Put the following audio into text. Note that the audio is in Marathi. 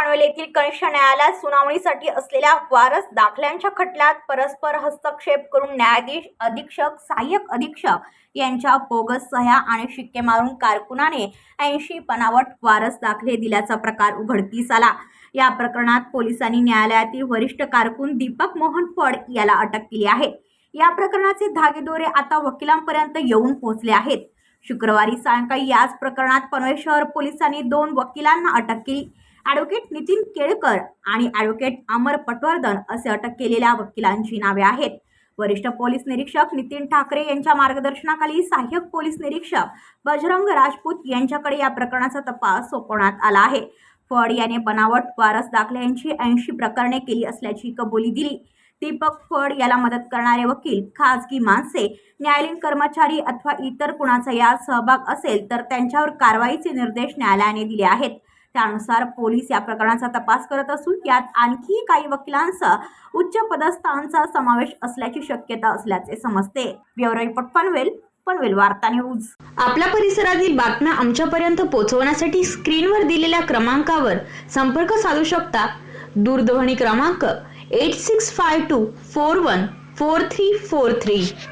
पनवेल येथील कनिष्ठ न्यायालयात सुनावणीसाठी असलेल्या वारस दाखल्यांच्या खटल्यात परस्पर हस्तक्षेप करून न्यायाधीश अधीक्षक सहाय्यक अधीक्षक यांच्या बोगस सह्या आणि शिक्के मारून कारकुनाने ऐंशी बनावट वारस दाखले दिल्याचा प्रकार उघडकीस आला. या प्रकरणात पोलिसांनी न्यायालयातील वरिष्ठ कारकून दीपक मोहन फड याला अटक केली आहे. या प्रकरणाचे धागेदोरे आता वकिलांपर्यंत येऊन पोहोचले आहेत. शुक्रवारी सायंकाळी याच प्रकरणात पनवेल शहर पोलिसांनी दोन वकिलांना अटक केली. ॲडव्होकेट नितीन केळकर आणि ॲडव्होकेट अमर पटवर्धन असे अटक केलेल्या वकिलांची नावे आहेत. वरिष्ठ पोलीस निरीक्षक नितीन ठाकरे यांच्या मार्गदर्शनाखाली सहाय्यक पोलीस निरीक्षक बजरंग राजपूत यांच्याकडे या प्रकरणाचा तपास सोपवण्यात आला आहे. फड याने बनावट वारस दाखल्यांची ऐंशी प्रकरणे केली असल्याची कबुली दिली. दीपक फड याला मदत करणारे वकील खाजगी माणसे न्यायालयीन कर्मचारी अथवा इतर कुणाचा यात सहभाग असेल तर त्यांच्यावर कारवाईचे निर्देश न्यायालयाने दिले आहेत. त्यानुसार पोलीस या प्रकरणाचा तपास करत असून यात आणखी काही वकिलांचा उच्च पदस्थांचा समावेश असल्याची शक्यता असल्याचे समजते. ब्युरो रिपोर्ट पनवेल पनवेल वार्ता न्यूज. आपल्या परिसरातील बातम्या आमच्यापर्यंत पोहोचवण्यासाठी स्क्रीनवर दिलेल्या क्रमांकावर संपर्क साधू शकता. दूरध्वनी क्रमांक 8652 414343.